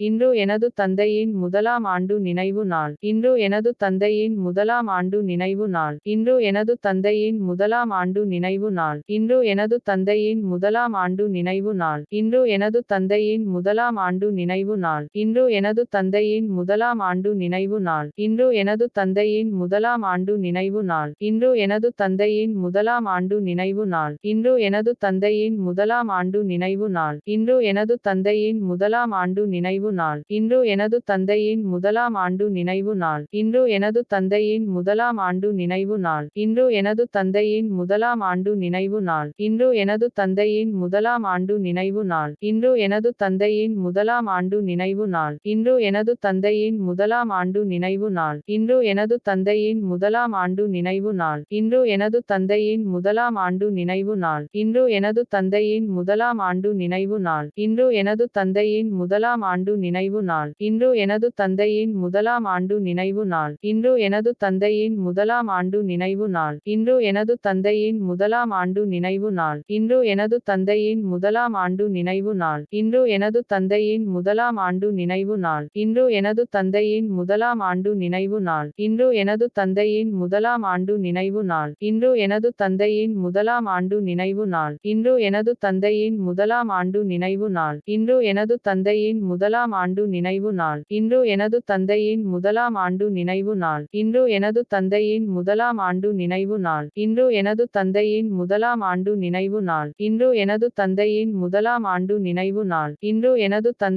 இன்று எனது தந்தையின் முதலாம் ஆண்டு நினைவு நாள் இன்று எனது தந்தையின் முதலாம் ஆண்டு நினைவு நாள் இன்று எனது தந்தையின் முதலாம் ஆண்டு நினைவு நாள் இன்று எனது தந்தையின் முதலாம் ஆண்டு நினைவு நாள் இன்று எனது தந்தையின் முதலாம் ஆண்டு நினைவு நாள் இன்று எனது தந்தையின் முதலாம் ஆண்டு நினைவு நாள் இன்று எனது தந்தையின் முதலாம் ஆண்டு நினைவு நாள் இன்று எனது தந்தையின் முதலாம் ஆண்டு நினைவு நாள் இன்று எனது தந்தையின் முதலாம் ஆண்டு நினைவு நாள் இன்று எனது தந்தையின் முதலாம் ஆண்டு நினைவு நாள் இன்று எனது தந்தையின் முதலாம் ஆண்டு நினைவு நாள் இன்று எனது தந்தையின் முதலாம் ஆண்டு நினைவு நாள் இன்று எனது தந்தையின் முதலாம் ஆண்டு நினைவு நாள் இன்று எனது தந்தையின் முதலாம் ஆண்டு நினைவு நாள் இன்று எனது தந்தையின் முதலாம் ஆண்டு நினைவு நாள் இன்று எனது தந்தையின் முதலாம் ஆண்டு நினைவு நாள் இன்று எனது தந்தையின் முதலாம் ஆண்டு நினைவு நாள் இன்று எனது தந்தையின் முதலாம் ஆண்டு நினைவு நாள் இன்று எனது தந்தையின் முதலாம் ஆண்டு நினைவு நாள் இன்று எனது தந்தையின் முதலாம் ஆண்டு நினைவு நாள் இன்று எனது தந்தையின் முதலாம் ஆண்டு நினைவு நாள் இன்று எனது தந்தையின் முதலாம் ஆண்டு நினைவு நாள் இன்று எனது தந்தையின் முதலாம் ஆண்டு நினைவு நாள் இன்று எனது தந்தையின் முதலாம் ஆண்டு நினைவு நாள் இன்று எனது தந்தையின் முதலாம் ஆண்டு நினைவு நாள் இன்று எனது தந்தையின் முதலாம் ஆண்டு நினைவு நாள் இன்று எனது தந்தையின் முதலாம் ஆண்டு நினைவு நாள் இன்று எனது தந்தையின் முதலாம் ஆண்டு நினைவு நாள் இன்று எனது தந்தையின் முதலாம் ஆண்டு நினைவு நாள் இன்று எனது தந்தையின் முதலாம் ஆண்டு நினைவு நாள். இன்று எனது தந்தையின் முதலாம் ஆண்டு நினைவு நாள். இன்று எனது தந்தையின் முதலாம் ஆண்டு நினைவு நாள். இன்று எனது தந்தையின் முதலாம் ஆண்டு நினைவு நாள். இன்று எனது தந்தையின் முதலாம் ஆண்டு நினைவு நாள். இன்று எனது தந்தை